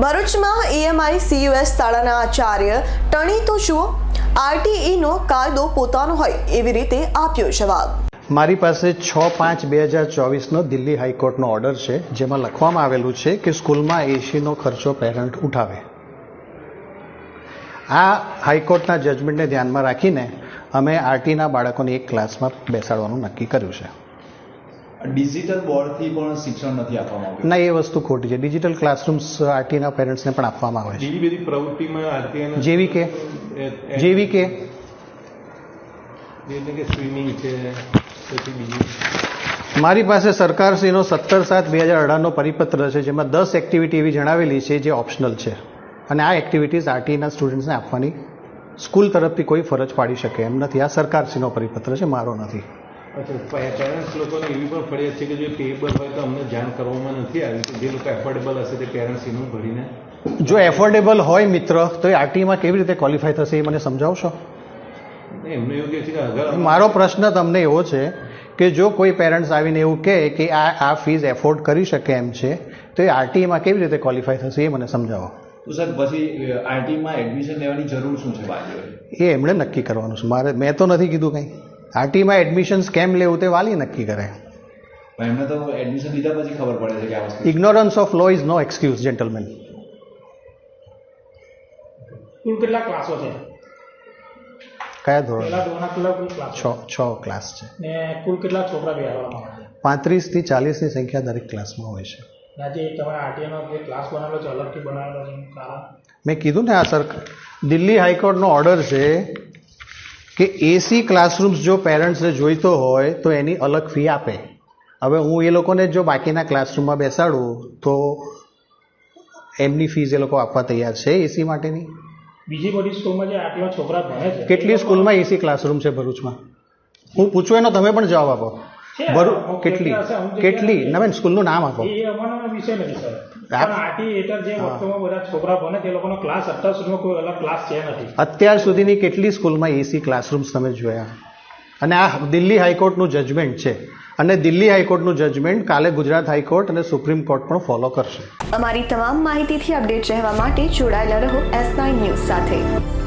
ભરૂચમાં ઈએમઆઈ સીયુએસ શાળાના આચાર્ય ટણી, તો જુઓ આરટીઈનો કાયદો પોતાનો હોય એવી રીતે આપ્યો જવાબ. મારી પાસે છ પાંચ બે હજાર ચોવીસનો દિલ્હી હાઈકોર્ટનો ઓર્ડર છે, જેમાં લખવામાં આવેલું છે કે સ્કૂલમાં એસીનો ખર્ચો પેરેન્ટ ઉઠાવે. આ હાઈકોર્ટના જજમેન્ટને ધ્યાનમાં રાખીને અમે આરટીના બાળકોને એક ક્લાસમાં બેસાડવાનું નક્કી કર્યું છે. ડિજિટલ બોર્ડથી પણ શિક્ષણ નથી આપવામાં આવ્યું. ના એ વસ્તુ ખોટી છે. ડિજિટલ ક્લાસરૂમ્સ આરટીના પેરેન્ટ્સને પણ આપવામાં આવે છે. બીજી બધી પ્રવૃત્તિમાં આરટીઆઈના જેવી કે. જેવી કે. એટલે કે સ્વિમિંગ છે પછી બીજી. મારી પાસે સરકારશ્રીનો સત્તર સાત બે હજાર અઢારનો પરિપત્ર છે જેમાં દસ એક્ટિવિટી એવી જણાવેલી છે જે ઓપ્શનલ છે. અને આ એક્ટિવિટીઝ આરટીના સ્ટુડન્ટ્સને આપવાની સ્કૂલ તરફથી કોઈ ફરજ પાડી શકે એમ નથી. આ સરકારશ્રીનો પરિપત્ર છે મારો નથી. અચ્છા પેરેન્ટ્સ લોકોને એવી પણ ફરિયાદ છે કે જો પેએબલ હોય તો અમને જાણ કરવામાં નથી આવી. કે જે લોકો એફોર્ડેબલ હશે તે પેરેન્ટ્સ એનું ભરીને જો એફોર્ડેબલ હોય મિત્ર તો એ આરટીમાં કેવી રીતે ક્વોલિફાય થશે એ મને સમજાવશો? એમને એવું કહે છે કે અગર મારો પ્રશ્ન તમને એવો છે કે જો કોઈ પેરેન્ટ્સ આવીને એવું કહે કે આ આ ફીઝ એફોર્ડ કરી શકે એમ છે તો એ આરટીમાં કેવી રીતે ક્વોલિફાય થશે એ મને સમજાવો. તો સર પછી આરટીમાં એડમિશન લેવાની જરૂર શું છે એ એમણે નક્કી કરવાનું છે. મારે મેં તો નથી કીધું કંઈ. આરટીમાં એડમિશન્સ કેમ લેવું તે વાલી નક્કી કરે. એમને તો એડમિશન લીધા પછી ખબર પડે છે કે આ વસ્તુ ignorance of law is no excuse gentleman કુલ કેટલા ક્લાસો છે? કયા ધોરણ? છ? છ ક્લાસ છે. ને કુલ કેટલા છોકરા બેહાડવામાં પાંત્રીસથી ચાલીસની સંખ્યા દરેક ક્લાસમાં હોય છે. આજે તમે આરટીઆઈનો જે ક્લાસ બનાવેલો છે અલગથી બનાવેલો છે કારણ? મેં કીધું ને આ સર દિલ્હી હાઈકોર્ટનો ઓર્ડર છે કે એસી ક્લાસરૂમ્સ જો પેરેન્ટ્સને જોઈતો હોય તો એની અલગ ફી આપે. હવે હું એ લોકોને જો બાકીના ક્લાસરૂમમાં બેસાડું તો એમની ફીઝ એ લોકો આપવા તૈયાર છે એસી માટેની? બીજી બધી સ્કૂલમાં જે આટલા છોકરા ભણે છે. કેટલી સ્કૂલમાં એસી ક્લાસરૂમ છે ભરૂચમાં? હું પૂછું એનો તમે પણ જવાબ આપો. છે, કેટલી? કેટલી? નથી. સ્કૂલનું નામ આપો એ અમારો વિષય નથી સર. પણ આરટીઆઈ હેઠળ જે વસ્તુમાં બધા છોકરા ભણે તે લોકોનો ક્લાસ અત્યાર સુધીમાં કોઈ અલગ ક્લાસ છે નથી. અત્યાર સુધીની કેટલી સ્કૂલમાં એસી ક્લાસરૂમ્સ તમે જોયા? અને આ દિલ્હી હાઈકોર્ટનું જજમેન્ટ છે. અને દિલ્હી હાઈકોર્ટનું જજમેન્ટ કાલે ગુજરાત હાઈકોર્ટ અને સુપ્રીમ કોર્ટ પણ ફોલો કરશે. અમારી તમામ માહિતીથી અપડેટ રહેવા માટે જોડાયેલા રહો એસ નાઇન ન્યૂઝ સાથે.